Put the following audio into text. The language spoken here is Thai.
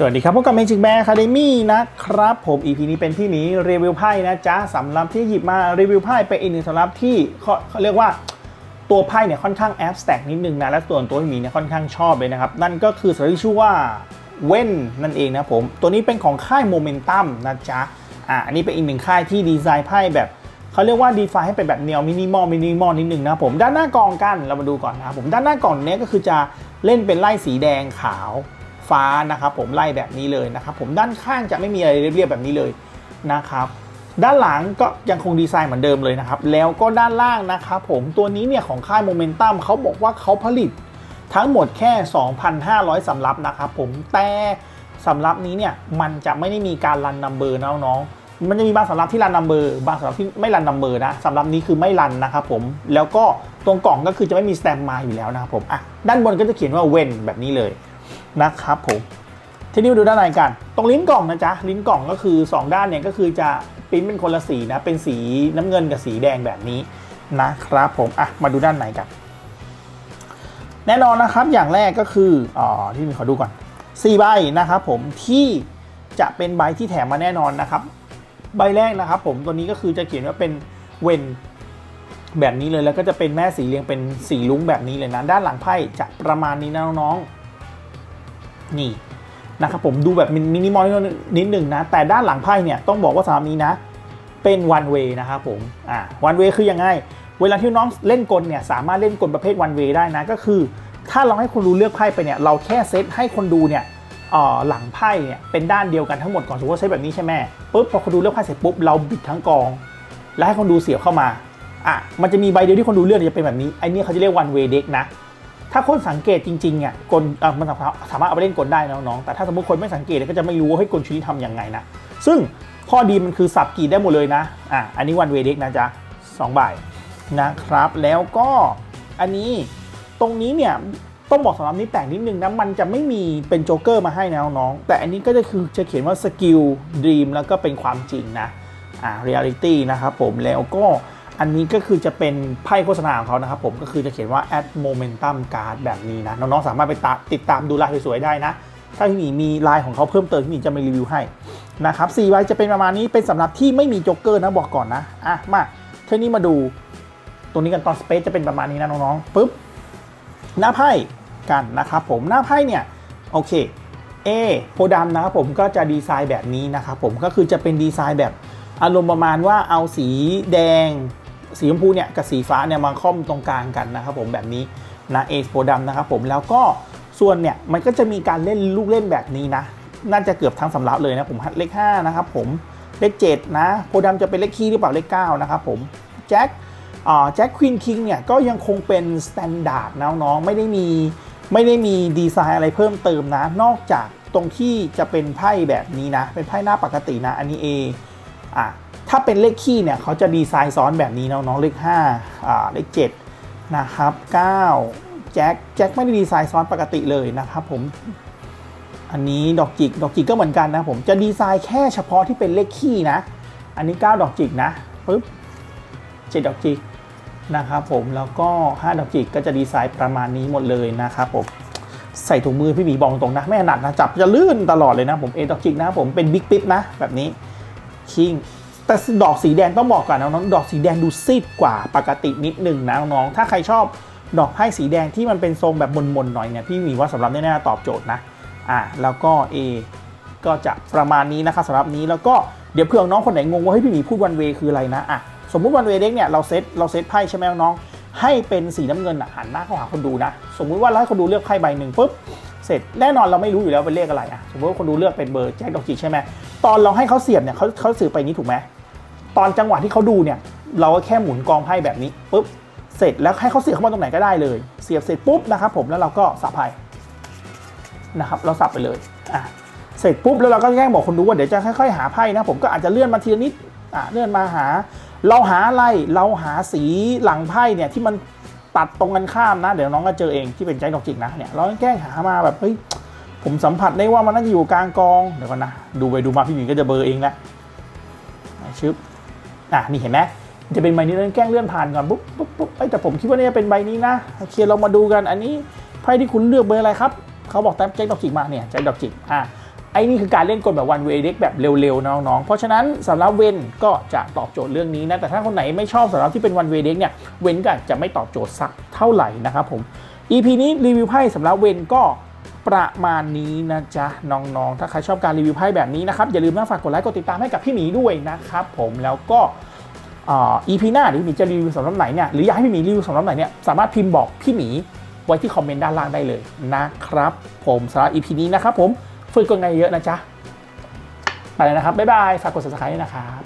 สวัสดีครับพบกับ Magic Bear Academy นะครับ ผม EP นี้เป็นพี่หมีรีวิวไพ่นะจ๊ะสำหรับที่หยิบมารีวิวไพ่เป็นอีกหนึ่งสำหรับที่เขาเรียกว่าตัวไพ่เนี่ยค่อนข้างแอบสแต็กนิดนึงนะและส่วนตัวพี่หมีเนี่ยค่อนข้างชอบเลยนะครับ นั่นก็คือสำหรับที่ชื่อว่าเว้นนั่นเองนะผม ตัวนี้เป็นของค่ายโมเมนตัมนะจ๊ะอ่าอันนี้เป็นอีกหนึ่งค่ายที่ดีไซน์ไพ่แบบเขาเรียกว่าดีไซน์ให้เป็นแบบแนวมินิมอลมินิมอลนิดนึงนะผมด้านหน้ากองกันเรามาดูก่อนนะผมด้านหน้ากล่องเนี้ยก็คือจะเล่นเป็นไล่สีแดงขาว ฟ้านะครับผมไล่แบบนี้เลยนะครับผมด้านข้างจะไม่มีอะไรเรียบๆแบบนี้เลยนะครับด้านหลังก็ยังคงดีไซน์เหมือนเดิมเลยนะครับ แล้วก็ด้านล่างนะครับผมตัวนี้เนี่ยของค่ายโมเมนตัมเขาบอกว่าเขาผลิตทั้งหมดแค่ 2,500 สำรับนะครับผมแต่สำรับนี้เนี่ยมันจะไม่ได้มีการรันนัมเบอร์นะน้องๆมันจะมีบางสำรับที่รันนัมเบอร์บางสำรับที่ไม่รันนัมเบอร์นะสำรับนี้คือไม่รันนะครับผมแล้วก็ตรงกล่องก็คือจะไม่มีสแตมป์มาอยู่แล้วนะครับผมอะด้านบนก็จะเขียนว่าเวนแบบนี้เลย นะครับผมทีนี้มาดูด้านในกัน ตรงลิ้นกล่องนะจ๊ะ ลิ้นกล่องก็คือ 2 ด้านเนี่ยก็คือจะปริ้นเป็นคนละสีนะ เป็นสีน้ำเงินกับสีแดงแบบนี้นะครับผม อะ มาดูด้านในกัน แน่นอนนะครับ อย่างแรกก็คืออ๋อที่มีขอดูก่อน4ใบนะครับผม ที่จะเป็นใบที่แถมมาแน่นอนนะครับ ใบแรกนะครับผม ตัวนี้ก็คือจะเขียนว่าเป็นเวนแบบนี้เลย แล้วก็จะเป็นแม่สีเรียงเป็นสีลุ้งแบบนี้เลยนะ ด้านหลังไพ่จะประมาณนี้นะน้องๆ นี่นะครับผมดูแบบมินิมอลนิดหนึ่งนะ แต่ด้านหลังไพ่เนี่ยต้องบอกว่าสำหรับนี้นะ เป็นวันเวนะครับผมอ่าวันเวคือยังไง เวลาที่น้องเล่นกลเนี่ยสามารถเล่นกลประเภทวันเวได้นะ ก็คือ ถ้าเราให้คนดูเลือกไพ่ไปเนี่ยเราแค่เซตให้คนดูเนี่ยหลังไพ่เนี่ยเป็นด้านเดียวกันทั้งหมดก่อนสมมติว่าใช้แบบนี้ใช่ไหมปุ๊บพอคนดูเลือกไพ่เสร็จปุ๊บเราบิดทั้งกอง แล้วให้คนดูเสียบเข้ามาอะมันจะมีใบเดียวที่คนดูเลือกจะเป็นแบบนี้ไอ้นี่เขาจะเรียก one way deck นะ ถ้าคนสังเกตจริงๆอะกลอะมันสามารถเอาไปเล่นกลได้น้องๆแต่ถ้าสมมติคนไม่สังเกตก็จะไม่รู้ว่าเฮ้กลชุดนี้ทำยังไงนะ ซึ่งข้อดีมันคือสับกีดได้หมดเลยนะอะอันนี้ one way deck นะจ๊ะสองใบนะครับ แล้วก็อันนี้ตรงนี้เนี่ยต้องบอกสำหรับนี้แปลกนิดนึงนะมันจะไม่มีเป็นโจ๊กเกอร์มาให้นะน้องๆแต่อันนี้ก็จะคือจะเขียนว่าสกิลดีมแล้วก็เป็นความจริงนะอ่าเรียลิตี้นะครับผมแล้วก็ อันนี้ก็คือจะเป็นไพ่โฆษณาของเขานะครับผมก็คือจะเขียนว่า add momentum card แบบนี้นะ น้องๆสามารถไปติดตามดูลายสวยๆได้นะ ถ้าพี่หมีมีลายของเขาเพิ่มเติมพี่หมีจะมารีวิวให้นะครับสี่ใบจะเป็นประมาณนี้เป็นสำหรับที่ไม่มีโจ๊กเกอร์นะบอกก่อนนะอะมาเท่านี้มาดูตรงนี้กันตอนสเปซจะเป็นประมาณนี้นะน้องๆปุ๊บหน้าไพ่กันนะครับผมหน้าไพ่เนี่ยโอเคเอโพดำนะครับผมก็จะดีไซน์แบบนี้นะครับผมก็คือจะเป็นดีไซน์แบบอารมณ์ประมาณว่าเอาสีแดง สีชมพูเนี่ยกับสีฟ้าเนี่ยมาค่อมตรงกลางกันนะครับผมแบบนี้นะเอโพดำนะครับผมแล้วก็ส่วนเนี่ยมันก็จะมีการเล่นลูกเล่นแบบนี้นะ น่าจะเกือบทั้งสำรับเลยนะผมเลข5นะครับผมเลข7นะโพดำจะเป็นเลขคี่หรือเปล่าเลข9นะครับผมแจ็คแจ็คควีนคิงเนี่ยก็ยังคงเป็นสแตนดาร์ดนะน้องๆไม่ได้มีไม่ได้มีดีไซน์อะไรเพิ่มเติมนะ นอกจากตรงที่จะเป็นไพ่แบบนี้นะ เป็นไพ่หน้าปกตินะ อันนี้ A อะ ถ้าเป็นเลขคี่เนี่ยเขาจะดีไซน์ซ้อนแบบนี้น้องๆเลข5อ่าเลข7นะครับ9แจ็คแจ็คไม่ได้ดีไซน์ซ้อนปกติเลยนะครับผมอันนี้ดอกจิกดอกจิกก็เหมือนกันนะผมจะดีไซน์แค่เฉพาะที่เป็นเลขคี่นะ อันนี้ 9 ดอกจิกนะปึ๊บ7ดอกจิกนะครับผมแล้วก็ 5 ดอกจิกก็จะดีไซน์ประมาณนี้หมดเลยนะครับผมใส่ถุงมือพี่หมีบอกตรงนะไม่ถนัดนะจับจะลื่นตลอดเลยนะผมเอดอกจิกนะผมเป็นบิ๊กปิ๊บนะแบบนี้คิง แต่ดอกสีแดงต้องบอกก่อนนะน้องดอกสีแดงดูซีดกว่าปกตินิดหนึ่งนะน้องๆถ้าใครชอบดอกไพ่สีแดงที่มันเป็นทรงแบบมนๆหน่อยเนี่ยพี่มีว่าสำหรับแน่ๆตอบโจทย์นะอ่าแล้วก็ A ก็จะประมาณนี้นะครับสำหรับนี้แล้วก็เดี๋ยวเผื่อน้องคนไหนงงว่าเฮ้ยพี่หมีพูดวันเวคืออะไรนะอะสมมุติวันเวเด็กเนี่ยเราเซตเราเซตไพ่ใช่ไหมน้องให้เป็นสีน้ำเงินหันหน้าเข้าหาคนดูนะ สมมุติว่าเราให้คนดูเลือกไพ่ใบหนึ่งปุ๊บเสร็จแน่นอนเราไม่รู้อยู่แล้วเป็นเลขอะไรอะสมมติว่าคนดูเลือกเป็นเบอร์แจ็คดอกจิกใช่ไหมตอนเราให้เขาเสียบเนี่ยเขาเขาสื่อไปนี้ถูกไหม ตอนจังหวะที่เขาดูเนี่ย เราก็แค่หมุนกองไพ่แบบนี้ปุ๊บเสร็จแล้วให้เขาเสียบเข้ามาตรงไหนก็ได้เลย เสียบเสร็จปุ๊บนะครับผมแล้วเราก็สับไพ่นะครับเราสับไปเลยอะเสร็จปุ๊บแล้วเราก็แกล้งบอกคนดูว่าเดี๋ยวจะค่อยๆหาไพ่นะผมก็อาจจะเลื่อนมาทีละนิดอะเลื่อนมาหา เราหาอะไรเราหาสีหลังไพ่เนี่ยที่มันตัดตรงกันข้ามนะ เดี๋ยวน้องก็เจอเองที่เป็นใจดอกจิกนะเนี่ยเราแกล้งหามาแบบเฮ้ยผมสัมผัสได้ว่ามันน่าจะอยู่กลางกองเดี๋ยวก่อนนะดูไปดูมาพี่หมีก็จะเบอร์เองแหล้วชึบ อะนี่เห็นไหมจะเป็นใบนี้แล้วแกล้งเลื่อนผ่านก่อนปุ๊บปุ๊บปุ๊บไอแต่ผมคิดว่านี่จะเป็นใบนี้นะโอเคเรามาดูกันอันนี้ไพ่ที่คุณเลือกเบอร์อะไรครับเขาบอกแท็บใจดอกจิกมาเนี่ยใจดอกจิกอะไอ้นี่คือการเล่นกลแบบ one way deck แบบเร็วๆน้องๆ เพราะฉะนั้นสำหรับเวนก็จะตอบโจทย์เรื่องนี้นะ แต่ถ้าคนไหนไม่ชอบสำหรับที่เป็น one way deck เนี่ยเวนก็จจะไม่ตอบโจทย์สักเท่าไหร่นะครับผม EP นี้รีวิวไพ่สำหรับเวนก็ ประมาณนี้นะจ๊ะน้องๆ ถ้าใครชอบการรีวิวไพ่แบบนี้นะครับ อย่าลืมนะฝากกดไลค์กดติดตามให้กับพี่หมีด้วยนะครับผมแล้วก็อ่า EP หน้าหรือหมีจะรีวิวสำหรับไหนเนี่ยหรืออยากให้พี่หมีรีวิวสำหรับไหนเนี่ยสามารถพิมพ์บอกพี่หมีไว้ที่คอมเมนต์ด้านล่างได้เลยนะครับ ผมสำหรับ EP นี้นะครับผมฝึกกดไงเยอะนะจ๊ะไปแล้วนะครับบ๊ายบายฝากกด subscribe ด้วยนะครับ